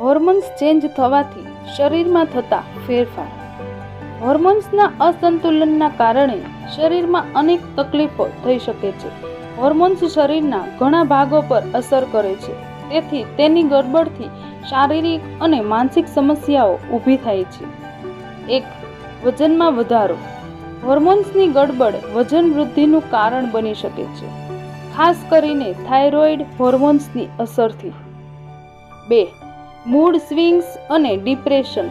Hormones change થવાથી શરીરમાં થતા ફેરફાર. હોર્મોન્સના અસંતુલનના કારણે શરીરમાં અનેક તકલીફો થઈ શકે છે. હોર્મોન્સ શરીરના ઘણા ભાગો પર અસર કરે છે. તેથી તેની ગડબડથી શારીરિક અને માનસિક સમસ્યાઓ ઊભી થાય છે. એક, વજનમાં વધારો. હોર્મોન્સની ગડબડ વજન વૃદ્ધિનું કારણ બની શકે છે. ખાસ કરીને થાઇરોઇડ હોર્મોન્સની અસરથી. બે મૂડ સ્વિંગ્સ અને ડિપ્રેશન.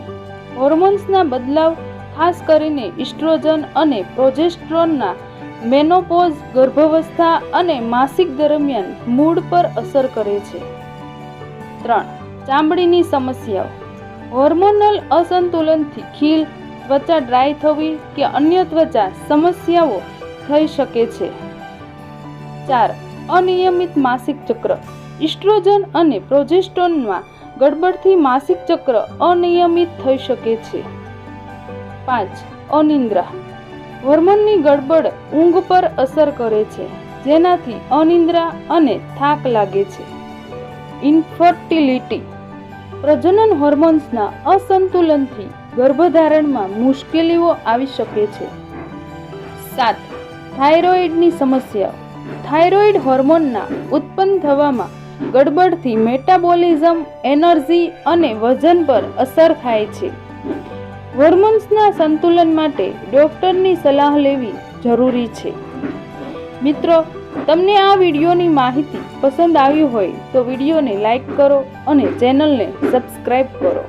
હોર્મોન્સના બદલાવ, ખાસ કરીને ઇસ્ટ્રોજન અને પ્રોજેસ્ટ્રોનના મેનોપોઝ, ગર્ભાવસ્થા અને માસિક દરમિયાન મૂડ પર અસર કરે છે. ત્રણ, ચામડીની સમસ્યાઓ. હોર્મોનલ અસંતુલનથી ખીલ, ત્વચા ડ્રાય થવી કે અન્ય ત્વચા સમસ્યાઓ થઈ શકે છે. ચાર, અનિયમિત માસિક ચક્ર. ઇસ્ટ્રોજન અને પ્રોજેસ્ટોનમાં ગડબડથી માસિક ચક્ર અનિયમિત થઈ શકે છે. પાંચ, અનિંદ્રા. હોર્મોનની ગડબડ ઊંઘ પર અસર કરે છે, જેનાથી અનિંદ્રા અને થાક લાગે છે. ઇન્ફર્ટિલિટી. પ્રજનન હોર્મોન્સના અસંતુલનથી ગર્ભધારણમાં મુશ્કેલીઓ આવી શકે છે. સાત, થાઇરોઇડની સમસ્યા. થાઇરોઇડ હોર્મોનના ઉત્પન્ન થવામાં ગડબડથી મેટાબોલિઝમ એનર્જી અને વજન પર અસર થાય છે. હોર્મોન્સના સંતુલન માટે ડૉક્ટરની સલાહ લેવી જરૂરી છે. મિત્રો, તમને આ વિડીયોની માહિતી પસંદ આવી હોય તો વિડીયોને લાઈક કરો અને ચેનલને સબસ્ક્રાઈબ કરો.